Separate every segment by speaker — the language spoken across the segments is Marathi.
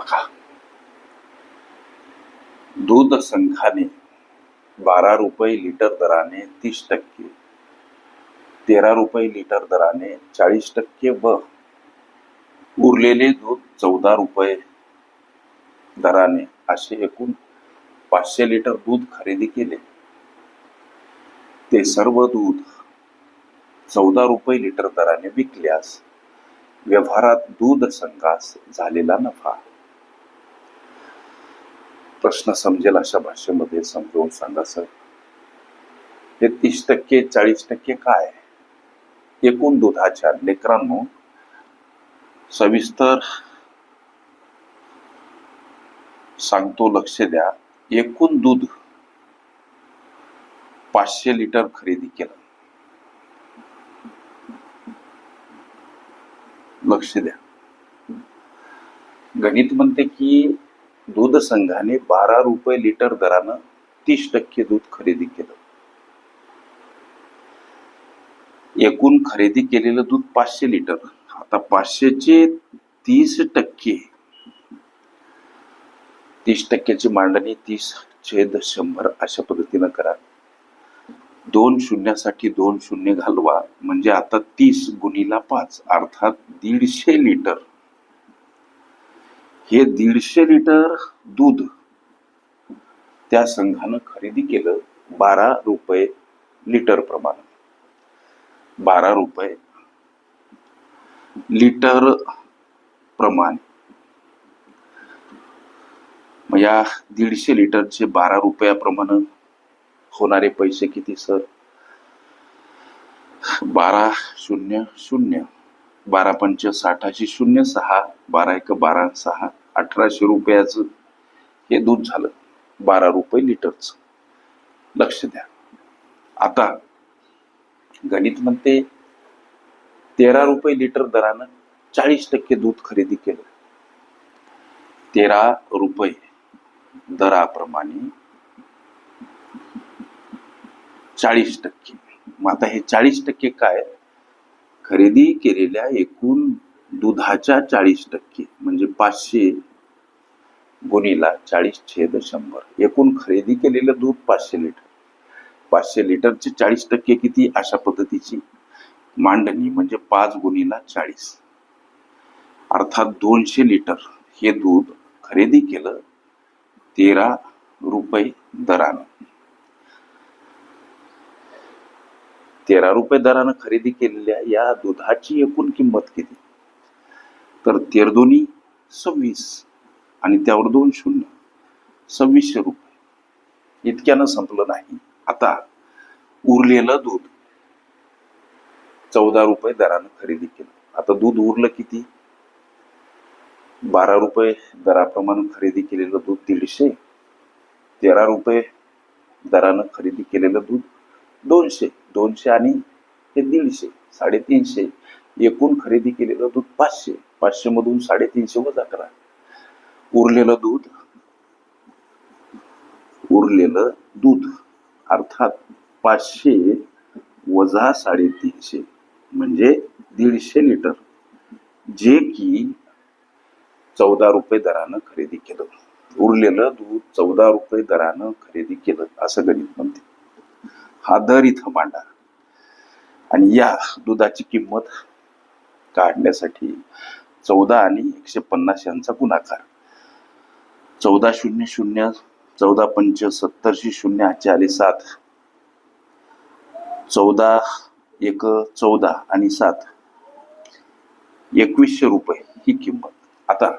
Speaker 1: बघा. दूध संघाने बारा रुपये लिटर दराने तीस टक्के तेरा रुपये लिटर दराने चाळीस टक्के व उरलेले दूध चौदा रुपये दराने असे एकूण पाचशे लिटर दूध खरेदी केले. ते सर्व दूध चौदा रुपये लिटर दराने विकल्यास व्यवहारात दूध संघास झालेला नफा. प्रश्न समजेल अशा भाषेमध्ये समजावून सांगा सर. हे तीस टक्के चाळीस टक्के काय? एकूण दुधाच्या लेकरांनो सविस्तर सांगतो लक्ष द्या. एकूण दूध पाचशे लिटर खरेदी केलं. लक्ष द्या. गणित म्हणते की दूध संघाने बारा रुपये लिटर दरानं तीस टक्के दूध खरेदी केलं. एकूण खरेदी केलेलं दूध पाचशे लिटर. आता पाचशेचे तीस टक्के तीस टक्क्याची मांडणी तीस छेद शंभर अशा पद्धतीनं करा. दोन शून्यासाठी दोन शून्य घालवा म्हणजे आता तीस गुणीला पाच अर्थात दीडशे लिटर. हे दीडशे लिटर दूध त्या संघानं खरेदी केलं बारा रुपये लिटर प्रमाण. बारा रुपये लिटर प्रमाण. मग या दीडशे लिटरचे बारा रुपयाप्रमाणे होणारे पैसे किती सर? बारा शून्य शून्य. बारा पंच साठाशी शून्य सहा बारा एक बारा सहा. अठराशे रुपयाचं हे दूध झालं. बारा रुपये लिटरच. लक्ष द्या. आता गणित म्हणते तेरा रुपये लिटर दरानं चाळीस टक्के दूध खरेदी केलं. तेरा रुपये दराप्रमाणे चाळीस टक्के. मग आता हे चाळीस टक्के काय? खरेदी केलेल्या एकूण दुधाच्या चाळीस टक्के म्हणजे पाचशे गुणीला चाळीस छेद शंभर. एकूण खरेदी केलेलं दूध पाचशे लिटर. पाचशे लिटरचे चाळीस टक्के किती अशा पद्धतीची? मांडणी म्हणजे पाच गुणीला चाळीस. अर्थात दोनशे लिटर हे दूध खरेदी केलं तेरा रुपये दरानं. तेरा रुपये दरानं खरेदी केलेल्या या दुधाची एकूण किंमत किती? तर तेरदोनी सव्वीस. आणि त्यावर दोन शून्य. सव्वीसशे रुपये. इतक्यानं संपलं नाही. आता उरलेलं दूध चौदा रुपये दरानं खरेदी केलं. आता दूध उरलं किती? बारा रुपये दराप्रमाणे खरेदी केलेलं दूध दीडशे. तेरा रुपये दरानं खरेदी केलेलं दूध दोनशे. दोनशे आणि हे दीडशे साडेतीनशे. एकूण खरेदी केलेलं दूध पाचशे. पाचशे मधून साडेतीनशे वजा करा. उरलेलं दूध. उरलेलं दूध. अर्थात पाचशे वजा साडेतीनशे म्हणजे दीडशे लिटर. जे की चौदा रुपये दरानं खरेदी केलं. उरलेलं दूध चौदा रुपये दरानं खरेदी केलं असं गणित म्हणते. हा दर इथं मांडा. आणि या दुधाची किंमत काढण्यासाठी चौदा आणि एकशे पन्नास यांचा गुणाकार. चौदा शून्य शून्य चौदा पंच सत्तरशे शून्य चाळीस सात. चौदा एक चौदा आणि सात. एकवीसशे रुपये ही किंमत. आता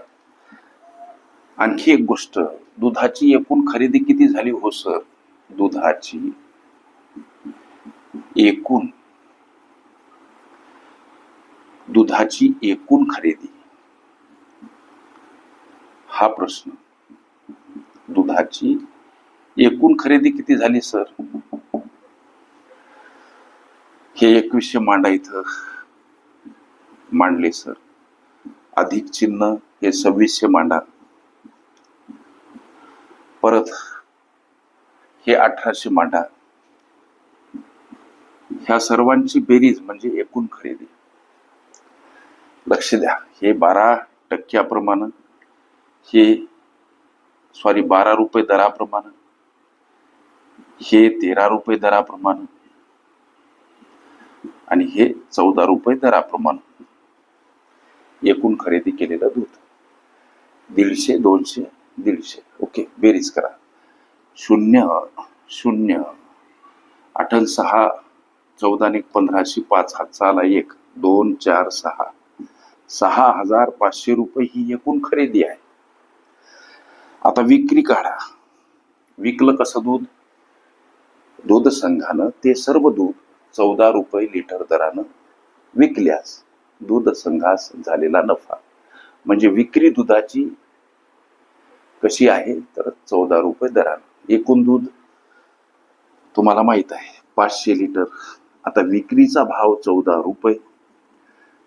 Speaker 1: आणखी एक गोष्ट दुधाची एकूण खरेदी किती झाली? हो सर. दुधाची एकूण दुधाची एकूण खरेदी. हा प्रश्न. दहाची एकूण खरेदी किती झाली सर? हे एकवीसशे मांडा इथं मांडले सर. अधिक चिन्ह हे सव्वीसशे मांडा. परत हे अठराशे मांडा. ह्या सर्वांची बेरीज म्हणजे एकूण खरेदी. लक्ष द्या हे बारा टक्क्याप्रमाणे हे सॉरी बारा रुपये दराप्रमाणे. हे तेरा रुपये दराप्रमाणे. आणि हे चौदा रुपये दराप्रमाणे. एकूण खरेदी केलेलं दूध. दीडशे दोनशे दीडशे. ओके बेरीज करा. शून्य शून्य आठन सहा चौदा आणि पंधराशे पाच हातचाला एक दोन चार सहा. सहा हजार पाचशे रुपये ही एकूण खरेदी आहे. आता विक्री काढा. विकलं कसं दूध? दूध संघानं ते सर्व दूध चौदा रुपये लिटर दरानं विकल्यास दूध संघास झालेला नफा. म्हणजे विक्री दुधाची कशी आहे? तर चौदा रुपये दरानं. एकूण दूध तुम्हाला माहीत आहे पाचशे लिटर. आता विक्रीचा भाव चौदा रुपये.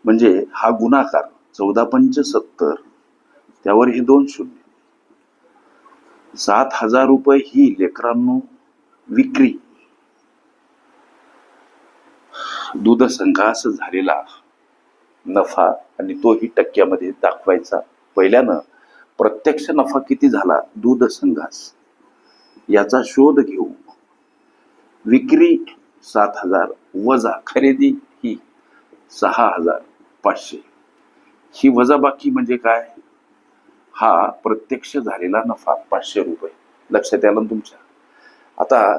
Speaker 1: म्हणजे हा गुणाकार चौदा पंच सत्तर त्यावर हे दोन शून्य. सात हजार रुपये ही लेकरांनो विक्री. दूध संघास झालेला नफा आणि तोही टक्क्यामध्ये दाखवायचा. पहिल्यानं प्रत्यक्ष नफा किती झाला? दूध संघास याचा शोध घेऊ. विक्री सात हजार वजा खरेदी ही सहा हजार पाचशे. ही वजाबाकी म्हणजे काय? हा प्रत्यक्ष झालेला नफा पाचशे रुपये. लक्षात आलं ना तुमच्या? आता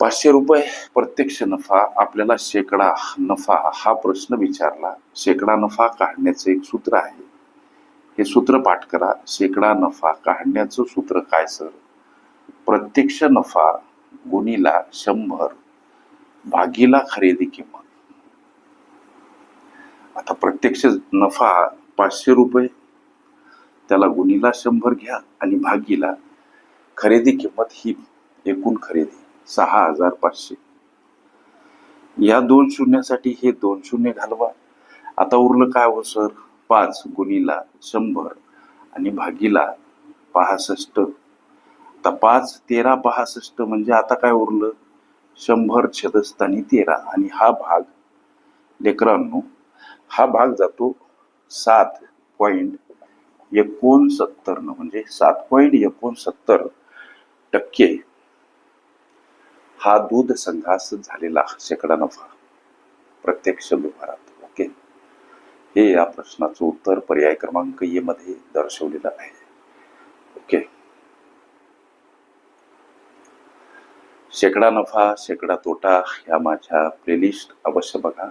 Speaker 1: पाचशे रुपये प्रत्यक्ष नफा आपल्याला शेकडा नफा हा प्रश्न विचारला. शेकडा नफा काढण्याचं एक सूत्र आहे. हे सूत्र पाठ करा. शेकडा नफा काढण्याचं सूत्र काय सर? प्रत्यक्ष नफा गुणीला शंभर भागीला खरेदी किंमत. आता प्रत्यक्ष नफा पाचशे रुपये त्याला गुणीला शंभर घ्या आणि भागीला खरेदी किंमत ही एकूण खरेदी सहा हजार पाचशे. या दोन शून्यासाठी हे दोन शून्य घालवा. आता उरलं काय हो सर? पाच गुणीला शंभर आणि भागीला पासष्ट. आता पाच तेरा पासष्ट म्हणजे आता काय उरलं? शंभर छदस्थानी तेरा आणि हा भाग लेकरांनो हा भाग जातो सात पॉईंट एकोणसत्तरनं म्हणजे सात पॉईंट एकोणसत्तर टक्के हा दूध संघास झालेला शेकडा नफा. प्रत्यक्ष व्यवहारात ओके? हे या प्रश्नाचं उत्तर पर्याय क्रमांक ए मध्ये दर्शवलेलं आहे. ओके? शेकडा नफा शेकडा तोटा ह्या माझ्या प्लेलिस्ट अवश्य बघा.